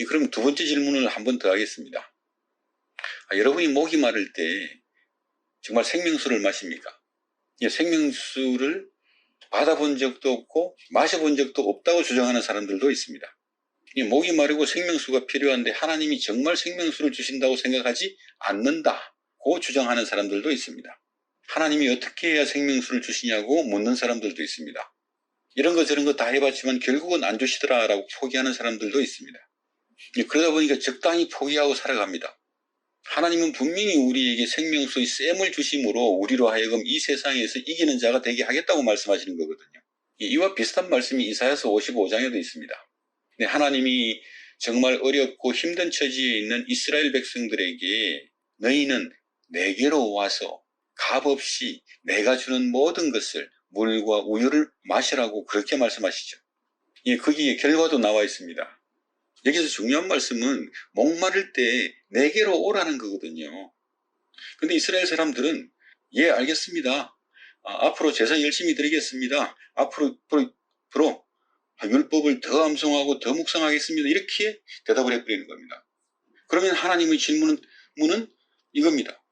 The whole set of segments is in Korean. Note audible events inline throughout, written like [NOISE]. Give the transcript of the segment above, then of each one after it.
예, 그럼 두 번째 질문을 한 번 더 하겠습니다. 아, 여러분이 목이 마를 때 정말 생명수를 마십니까? 예, 생명수를 받아본 적도 없고 마셔본 적도 없다고 주장하는 사람들도 있습니다. 예, 목이 마르고 생명수가 필요한데 하나님이 정말 생명수를 주신다고 생각하지 않는다고 주장하는 사람들도 있습니다. 하나님이 어떻게 해야 생명수를 주시냐고 묻는 사람들도 있습니다. 이런 거 저런 거 다 해봤지만 결국은 안 주시더라라고 포기하는 사람들도 있습니다. 예, 그러다 보니까 적당히 포기하고 살아갑니다. 하나님은 분명히 우리에게 생명수의 쌤을 주심으로 우리로 하여금 이 세상에서 이기는 자가 되게 하겠다고 말씀하시는 거거든요. 이와 비슷한 말씀이 이사야서 55장에도 있습니다. 네, 하나님이 정말 어렵고 힘든 처지에 있는 이스라엘 백성들에게 너희는 내게로 와서 값없이 내가 주는 모든 것을 물과 우유를 마시라고 그렇게 말씀하시죠. 예, 거기에 결과도 나와 있습니다. 여기서 중요한 말씀은 목마를 때 내게로 오라는 거거든요. 근데 이스라엘 사람들은 예 알겠습니다. 아, 앞으로 제사 열심히 드리겠습니다. 앞으로 앞으로, 앞으로 율법을 더 암송하고 더 묵상하겠습니다. 이렇게 대답을 해버리는 겁니다. 그러면 하나님의 질문은 문은 이겁니다.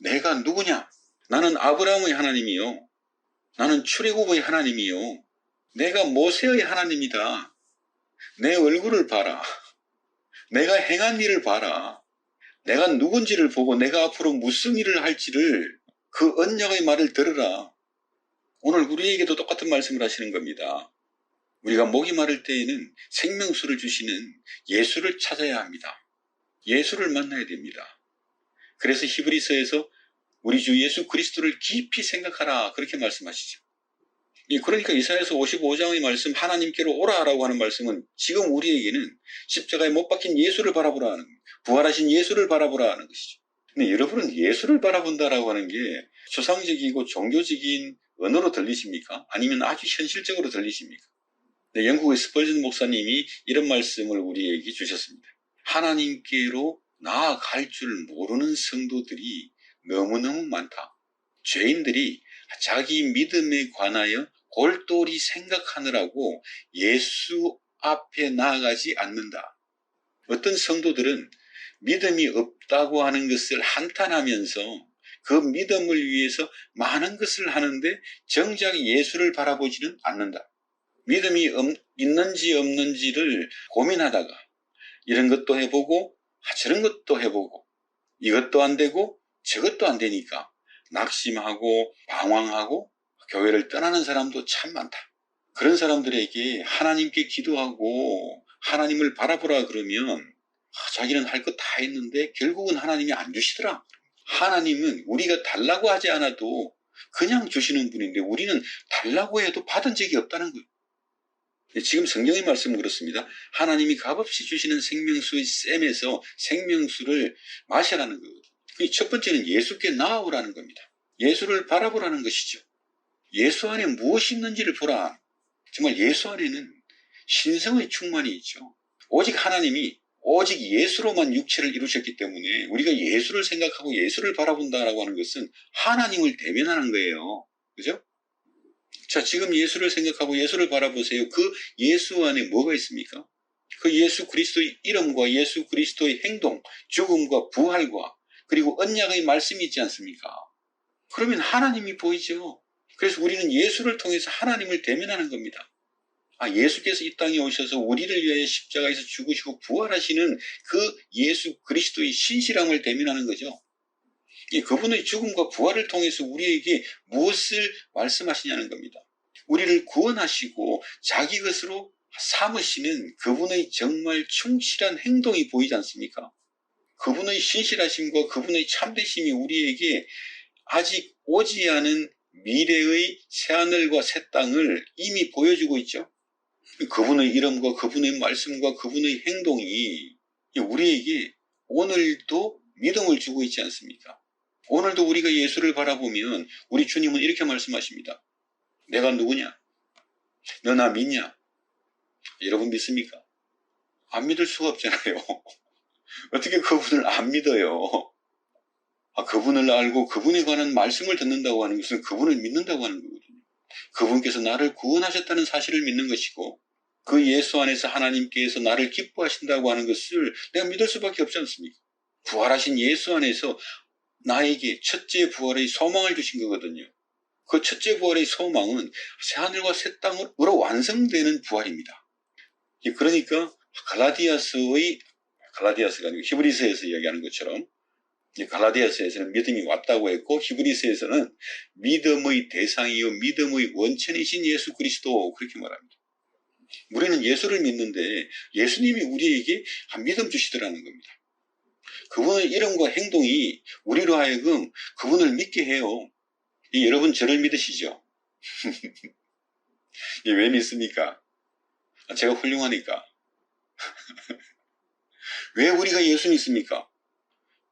내가 누구냐? 나는 아브라함의 하나님이요. 나는 출애굽의 하나님이요. 내가 모세의 하나님이다. 내 얼굴을 봐라. 내가 행한 일을 봐라. 내가 누군지를 보고 내가 앞으로 무슨 일을 할지를 그 언약의 말을 들으라. 오늘 우리에게도 똑같은 말씀을 하시는 겁니다. 우리가 목이 마를 때에는 생명수를 주시는 예수를 찾아야 합니다. 예수를 만나야 됩니다. 그래서 히브리서에서 우리 주 예수 그리스도를 깊이 생각하라 그렇게 말씀하시죠. 그러니까 이사야서 55장의 말씀 하나님께로 오라라고 하는 말씀은 지금 우리에게는 십자가에 못 박힌 예수를 바라보라 는 부활하신 예수를 바라보라 하는 것이죠. 근데 여러분은 예수를 바라본다라고 하는 게 추상적이고 종교적인 언어로 들리십니까? 아니면 아주 현실적으로 들리십니까? 네, 영국의 스펄전 목사님이 이런 말씀을 우리에게 주셨습니다. 하나님께로 나아갈 줄 모르는 성도들이 너무너무 많다. 죄인들이 자기 믿음에 관하여 골똘히 생각하느라고 예수 앞에 나아가지 않는다. 어떤 성도들은 믿음이 없다고 하는 것을 한탄하면서 그 믿음을 위해서 많은 것을 하는데 정작 예수를 바라보지는 않는다. 믿음이 있는지 없는지를 고민하다가 이런 것도 해보고 아, 저런 것도 해보고 이것도 안 되고 저것도 안 되니까 낙심하고 방황하고 교회를 떠나는 사람도 참 많다. 그런 사람들에게 하나님께 기도하고 하나님을 바라보라 그러면 아, 자기는 할 것 다 했는데 결국은 하나님이 안 주시더라. 하나님은 우리가 달라고 하지 않아도 그냥 주시는 분인데 우리는 달라고 해도 받은 적이 없다는 거예요. 지금 성경의 말씀은 그렇습니다. 하나님이 값없이 주시는 생명수의 샘에서 생명수를 마셔라는 거거든요. 첫 번째는 예수께 나아오라는 겁니다. 예수를 바라보라는 것이죠. 예수 안에 무엇이 있는지를 보라. 정말 예수 안에는 신성의 충만이 있죠. 오직 하나님이 오직 예수로만 육체를 이루셨기 때문에 우리가 예수를 생각하고 예수를 바라본다라고 하는 것은 하나님을 대면하는 거예요. 그죠? 자, 지금 예수를 생각하고 예수를 바라보세요. 그 예수 안에 뭐가 있습니까? 그 예수 그리스도의 이름과 예수 그리스도의 행동, 죽음과 부활과 그리고 언약의 말씀이 있지 않습니까? 그러면 하나님이 보이죠. 그래서 우리는 예수를 통해서 하나님을 대면하는 겁니다. 아, 예수께서 이 땅에 오셔서 우리를 위하여 십자가에서 죽으시고 부활하시는 그 예수 그리스도의 신실함을 대면하는 거죠. 이 그분의 죽음과 부활을 통해서 우리에게 무엇을 말씀하시냐는 겁니다. 우리를 구원하시고 자기 것으로 삼으시는 그분의 정말 충실한 행동이 보이지 않습니까? 그분의 신실하심과 그분의 참되심이 우리에게 아직 오지 않은 미래의 새하늘과 새 땅을 이미 보여주고 있죠. 그분의 이름과 그분의 말씀과 그분의 행동이 우리에게 오늘도 믿음을 주고 있지 않습니까? 오늘도 우리가 예수를 바라보면 우리 주님은 이렇게 말씀하십니다. 내가 누구냐? 너 나 믿냐? 여러분 믿습니까? 안 믿을 수가 없잖아요. [LAUGHS] 어떻게 그분을 안 믿어요? 아, 그분을 알고 그분에 관한 말씀을 듣는다고 하는 것은 그분을 믿는다고 하는 거거든요. 그분께서 나를 구원하셨다는 사실을 믿는 것이고 그 예수 안에서 하나님께서 나를 기뻐하신다고 하는 것을 내가 믿을 수밖에 없지 않습니까? 부활하신 예수 안에서 나에게 첫째 부활의 소망을 주신 거거든요. 그 첫째 부활의 소망은 새하늘과 새 땅으로 완성되는 부활입니다. 그러니까 갈라디아서의 갈라디아서가 아니고 히브리서에서 이야기하는 것처럼 갈라디아서에서는 믿음이 왔다고 했고 히브리서에서는 믿음의 대상이요 믿음의 원천이신 예수 그리스도 그렇게 말합니다. 우리는 예수를 믿는데 예수님이 우리에게 믿음 주시더라는 겁니다. 그분의 이름과 행동이 우리로 하여금 그분을 믿게 해요. 여러분 저를 믿으시죠? [LAUGHS] 왜 믿습니까? 제가 훌륭하니까. [LAUGHS] 왜 우리가 예수 믿습니까?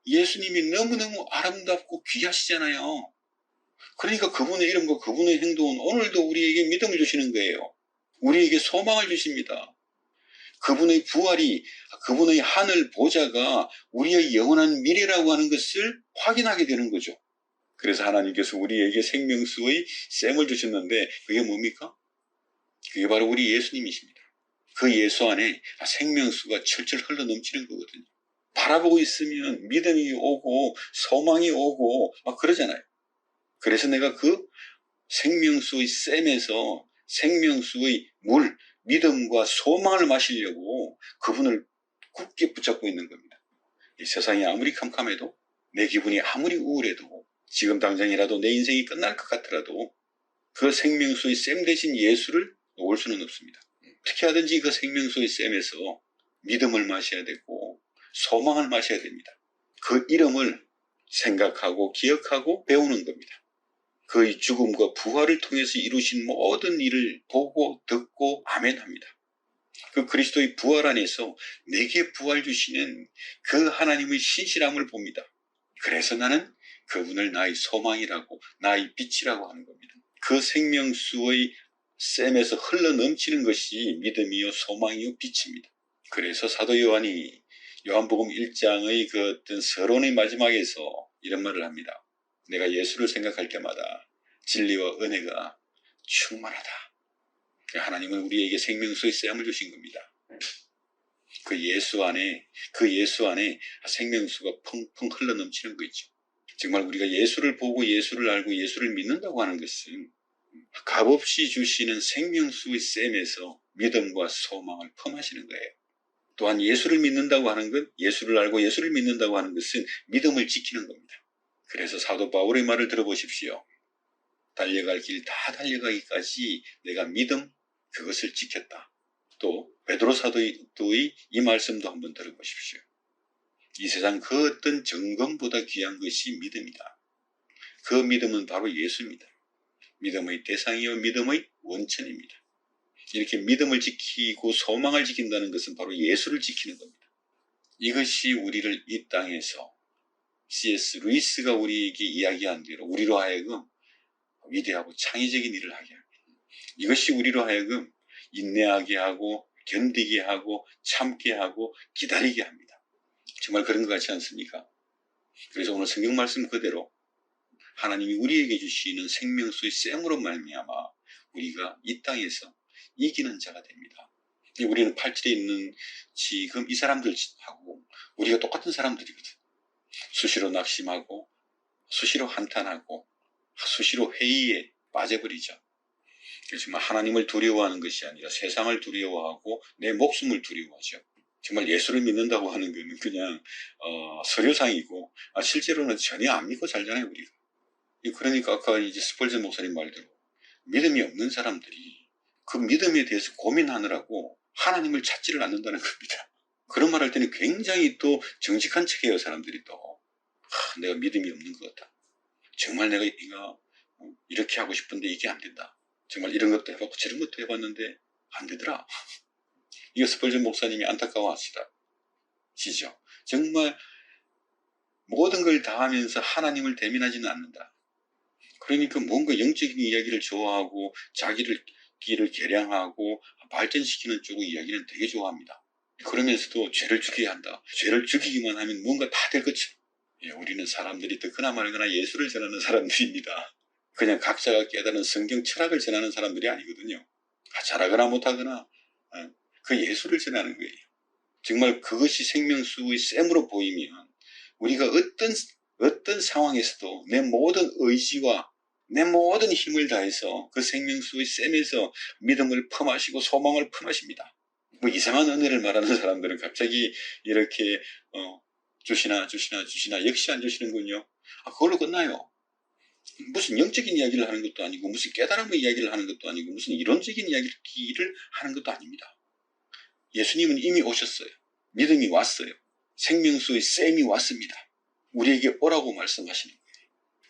예수님이 너무너무 아름답고 귀하시잖아요. 그러니까 그분의 이름과 그분의 행동은 오늘도 우리에게 믿음을 주시는 거예요. 우리에게 소망을 주십니다. 그분의 부활이 그분의 하늘 보좌가 우리의 영원한 미래라고 하는 것을 확인하게 되는 거죠. 그래서 하나님께서 우리에게 생명수의 샘을 주셨는데 그게 뭡니까? 그게 바로 우리 예수님이십니다. 그 예수 안에 생명수가 철철 흘러 넘치는 거거든요. 바라보고 있으면 믿음이 오고 소망이 오고 막 그러잖아요. 그래서 내가 그 생명수의 샘에서 생명수의 물, 믿음과 소망을 마시려고 그분을 굳게 붙잡고 있는 겁니다. 이 세상이 아무리 캄캄해도 내 기분이 아무리 우울해도 지금 당장이라도 내 인생이 끝날 것 같더라도 그 생명수의 샘 대신 예수를 놓을 수는 없습니다. 어떻게 하든지 그 생명수의 샘에서 믿음을 마셔야 되고 소망을 마셔야 됩니다. 그 이름을 생각하고 기억하고 배우는 겁니다. 그의 죽음과 부활을 통해서 이루신 모든 일을 보고 듣고 아멘합니다. 그 그리스도의 부활 안에서 내게 부활 주시는 그 하나님의 신실함을 봅니다. 그래서 나는 그분을 나의 소망이라고 나의 빛이라고 하는 겁니다. 그 생명수의 샘에서 흘러 넘치는 것이 믿음이요 소망이요 빛입니다. 그래서 사도 요한이 요한복음 1장의 그 어떤 서론의 마지막에서 이런 말을 합니다. 내가 예수를 생각할 때마다 진리와 은혜가 충만하다. 하나님은 우리에게 생명수의 샘을 주신 겁니다. 그 예수 안에 그 예수 안에 생명수가 펑펑 흘러 넘치는 거 있죠. 정말 우리가 예수를 보고 예수를 알고 예수를 믿는다고 하는 것은 값없이 주시는 생명수의 샘에서 믿음과 소망을 펌하시는 거예요. 또한 예수를 믿는다고 하는 것, 예수를 알고 예수를 믿는다고 하는 것은 믿음을 지키는 겁니다. 그래서 사도 바울의 말을 들어보십시오. 달려갈 길 다 달려가기까지 내가 믿음 그것을 지켰다. 또 베드로 사도의 이 말씀도 한번 들어보십시오. 이 세상 그 어떤 정금보다 귀한 것이 믿음이다. 그 믿음은 바로 예수입니다. 믿음의 대상이요 믿음의 원천입니다. 이렇게 믿음을 지키고 소망을 지킨다는 것은 바로 예수를 지키는 겁니다. 이것이 우리를 이 땅에서 C.S. 루이스가 우리에게 이야기한 대로 우리로 하여금 위대하고 창의적인 일을 하게 합니다. 이것이 우리로 하여금 인내하게 하고 견디게 하고 참게 하고 기다리게 합니다. 정말 그런 것 같지 않습니까? 그래서 오늘 성경 말씀 그대로 하나님이 우리에게 주시는 생명수의 샘으로 말미암아 우리가 이 땅에서 이기는 자가 됩니다. 우리는 8절에 있는 지금 이 사람들하고 우리가 똑같은 사람들이거든. 수시로 낙심하고 수시로 한탄하고 수시로 회의에 빠져버리죠. 정말 하나님을 두려워하는 것이 아니라 세상을 두려워하고 내 목숨을 두려워하죠. 정말 예수를 믿는다고 하는 것은 그냥 어, 서류상이고 아, 실제로는 전혀 안 믿고 살잖아요 우리가. 그러니까 아까 이제 스펄전 목사님 말대로 믿음이 없는 사람들이 그 믿음에 대해서 고민하느라고 하나님을 찾지를 않는다는 겁니다. 그런 말 할 때는 굉장히 또 정직한 척해요 사람들이 또 하, 내가 믿음이 없는 것 같다. 정말 내가 이거 이렇게 하고 싶은데 이게 안 된다. 정말 이런 것도 해봤고 저런 것도 해봤는데 안 되더라. [LAUGHS] 이거 스펄전 목사님이 안타까워하시다. 시죠. 정말 모든 걸 다 하면서 하나님을 대면하지는 않는다. 그러니까 뭔가 영적인 이야기를 좋아하고 자기를 길을 개량하고 발전시키는 쪽의 이야기는 되게 좋아합니다. 그러면서도 죄를 죽여야 한다. 죄를 죽이기만 하면 뭔가 다 될 것처럼. 예, 우리는 사람들이 듣거나 말거나 예수를 전하는 사람들입니다. 그냥 각자가 깨달은 성경 철학을 전하는 사람들이 아니거든요. 잘하거나 못하거나 어, 그 예수를 전하는 거예요. 정말 그것이 생명수의 셈으로 보이면 우리가 어떤 어떤 상황에서도 내 모든 의지와 내 모든 힘을 다해서 그 생명수의 셈에서 믿음을 품하시고 소망을 품하십니다. 뭐 이상한 은혜를 말하는 사람들은 갑자기 이렇게 어, 주시나 주시나 주시나 역시 안 주시는군요. 아 그걸로 끝나요. 무슨 영적인 이야기를 하는 것도 아니고 무슨 깨달음의 이야기를 하는 것도 아니고 무슨 이론적인 이야기를 하는 것도 아닙니다. 예수님은 이미 오셨어요. 믿음이 왔어요. 생명수의 셈이 왔습니다. 우리에게 오라고 말씀하시는.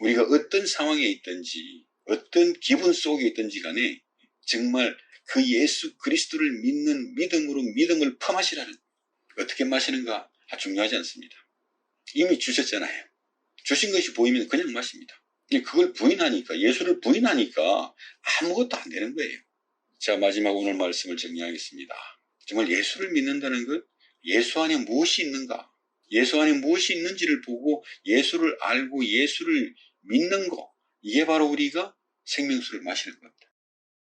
우리가 어떤 상황에 있든지 어떤 기분 속에 있든지 간에 정말 그 예수 그리스도를 믿는 믿음으로 믿음을 품하시라는 어떻게 마시는가 아, 중요하지 않습니다. 이미 주셨잖아요. 주신 것이 보이면 그냥 마십니다. 그걸 부인하니까 예수를 부인하니까 아무것도 안 되는 거예요. 자 마지막 오늘 말씀을 정리하겠습니다. 정말 예수를 믿는다는 것 예수 안에 무엇이 있는가 예수 안에 무엇이 있는지를 보고 예수를 알고 예수를 믿는 거 이게 바로 우리가 생명수를 마시는 겁니다.